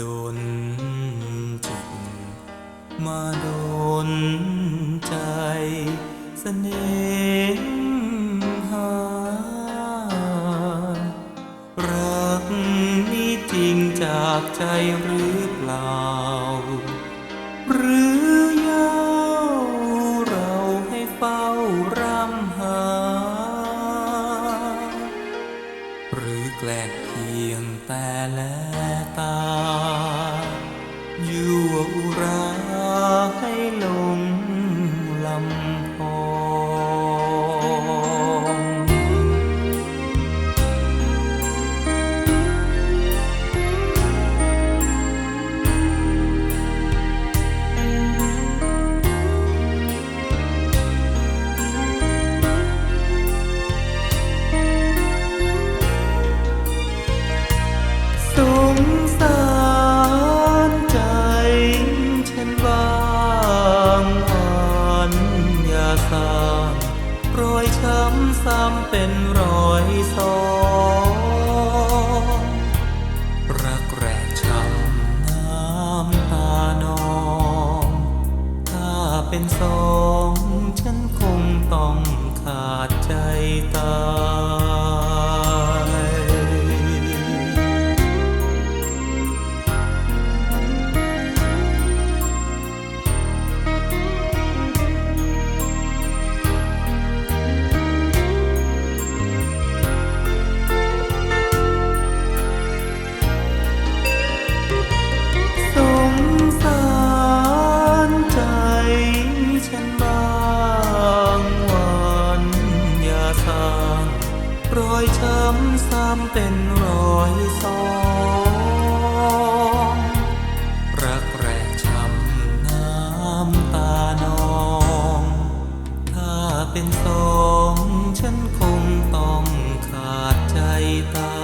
ดนจิต มาโดนใจเสน่หา รักนี้จริงจากใจหรือเปล่า หรือยาวเราให้เฝ้ารำหา หรือแกล้งเพียงแต่แลต ซ้ำเป็นรอยสองรักแรกช้ำน้ำตานอง ถ้าเป็นสอง ฉันคงต้องขาดใจตาย รอยช้ำซ้ำเป็นรอยสองรักแรกช้ำน้ำตานอง ถ้าเป็นสองฉันคงต้องขาดใจตา